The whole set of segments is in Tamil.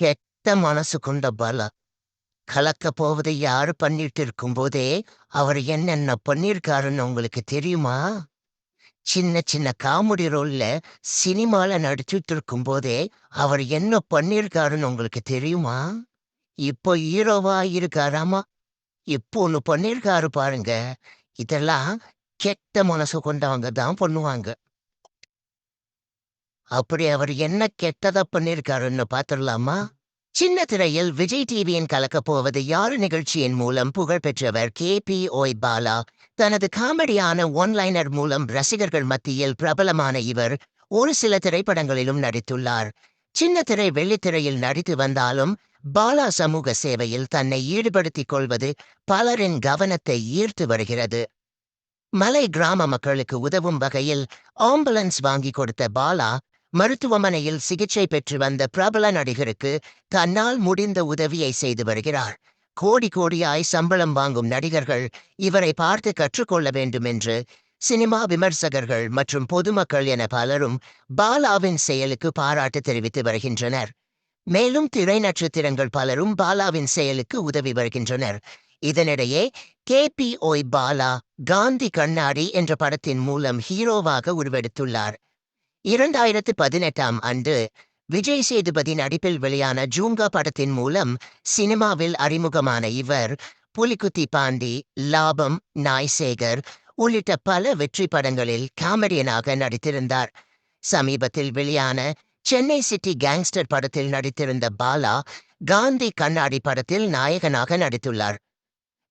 கெட்ட மனசு கொண்ட பலா. கலக்க போவதை யாரு பண்ணிட்டு இருக்கும்போதே அவர் என்னென்ன பண்ணிருக்காருன்னு உங்களுக்கு தெரியுமா? சின்ன சின்ன காமெடி ரோல்ல சினிமால நடிச்சுட்டு இருக்கும்போதே அவர் என்ன பண்ணிருக்காருன்னு உங்களுக்கு தெரியுமா? இப்போ ஹீரோவா இருக்காராமா? இப்போ ஒன்று பண்ணிருக்காரு பாருங்க. இதெல்லாம் கெட்ட மனசு கொண்டவங்க தான் பண்ணுவாங்க. அப்படி அவர் என்ன கெட்டதா பண்ணிருக்காருன்னு பார்த்துடலாமா சின்ன திரையில் விஜய் டிவியின் கலக்கப் போவது யாரு நிகழ்ச்சியின் மூலம் புகழ்பெற்றவர் கே பி ஓய் பாலா. தனது காமெடியான ஒன்லைனர் மூலம் ரசிகர்கள் மத்தியில் பிரபலமான இவர் ஒரு சில திரைப்படங்களிலும் நடித்துள்ளார். சின்ன திரை வெள்ளித்திரையில் நடித்து வந்தாலும் பாலா சமூக சேவையில் தன்னை ஈடுபடுத்திக் கொள்வது பலரின் கவனத்தை ஈர்த்து வருகிறது. மலை கிராம மக்களுக்கு உதவும் வகையில் ஆம்புலன்ஸ் வாங்கி கொடுத்த பாலா மருத்துவமனையில் சிகிச்சை பெற்று வந்த பிரபல நடிகருக்கு தன்னால் முடிந்த உதவியை செய்து வருகிறார். கோடி கோடியாய் சம்பளம் வாங்கும் நடிகர்கள் இவரை பார்த்து கற்றுக்கொள்ள வேண்டும் என்று சினிமா விமர்சகர்கள் மற்றும் பொதுமக்கள் என பலரும் பாலாவின் செயலுக்கு பாராட்டு தெரிவித்து வருகின்றனர். மேலும் திரை நட்சத்திரங்கள் பலரும் பாலாவின் செயலுக்கு உதவி வருகின்றனர். இதனிடையே K P Y Bala Gandhi Kannadi என்ற படத்தின் மூலம் ஹீரோவாக உருவெடுத்துள்ளார். இரண்டாயிரத்து பதினெட்டாம் ஆண்டு விஜய் சேதுபதி நடிப்பில் வெளியான ஜூங்கா படத்தின் மூலம் சினிமாவில் அறிமுகமான இவர் புலிகுத்தி பாண்டி லாபம் நாய்சேகர் உள்ளிட்ட பல வெற்றி படங்களில் காமெடியனாக நடித்திருந்தார். சமீபத்தில் வெளியான சென்னை சிட்டி கேங்ஸ்டர் படத்தில் நடித்திருந்த பாலா காந்தி கண்ணாடி படத்தில் நாயகனாக நடித்துள்ளார்.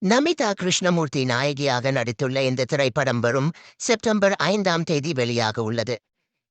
நமிதா கிருஷ்ணமூர்த்தி நாயகியாக நடித்துள்ள இந்த திரைப்படம் வரும் செப்டம்பர் ஐந்தாம் தேதி வெளியாக உள்ளது.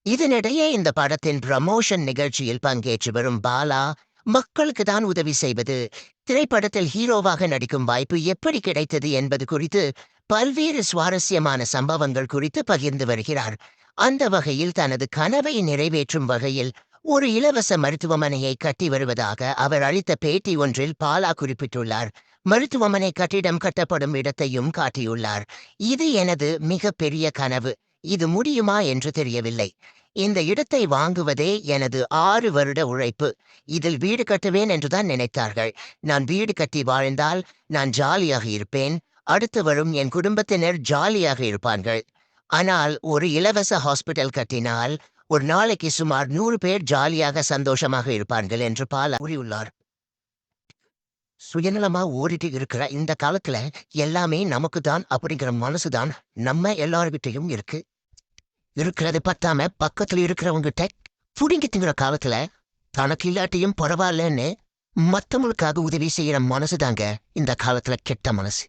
இதனிடையே இந்த படத்தின் ப்ரமோஷன் நிகழ்ச்சியில் பங்கேற்று வரும் பாலா மக்களுக்கு தான் உதவி செய்வது. திரைப்படத்தில் ஹீரோவாக நடிக்கும் வாய்ப்பு எப்படி கிடைத்தது என்பது குறித்து பல்வேறு சுவாரஸ்யமான சம்பவங்கள் குறித்து பகிர்ந்து வருகிறார். அந்த வகையில் தனது கனவை நிறைவேற்றும் வகையில் ஒரு இலவச மருத்துவமனையை கட்டி வருவதாக அவர் அளித்த பேட்டி ஒன்றில் பாலா குறிப்பிட்டுள்ளார். மருத்துவமனை கட்டிடம் கட்டப்படும் இடத்தையும் காட்டியுள்ளார். இது எனது மிக பெரிய கனவு. இது முடியுமா என்று தெரியவில்லை. இந்த இடத்தை வாங்குவதே எனது ஆறு வருட உழைப்பு. இதில் வீடு கட்டுவேன் என்றுதான் நினைத்தார்கள். நான் வீடு கட்டி வாழ்ந்தால் நான் ஜாலியாக இருப்பேன். அடுத்து வரும் என் குடும்பத்தினர் ஜாலியாக இருப்பார்கள். ஆனால் ஒரு இலவச ஹாஸ்பிட்டல் கட்டினால் ஒரு நாளைக்கு சுமார் நூறு பேர் ஜாலியாக சந்தோஷமாக இருப்பார்கள் என்று பாலா கூறியுள்ளார். சுயநலமா ஓடிட்டு இருக்கிற இந்த காலத்துல எல்லாமே நமக்கு தான் அப்படிங்கிற மனசுதான் நம்ம எல்லார்கிட்டையும் இருக்கு. இருக்கிறது பத்தாம பக்கத்துல இருக்கிறவங்கிட்ட புடுங்கி திங்கிற காலத்துல தனக்கு இல்லாட்டியும் பரவாயில்லன்னு மத்தவங்களுக்காக உதவி செய்யற மனசுதாங்க இந்த காலத்துல கெட்ட மனசு.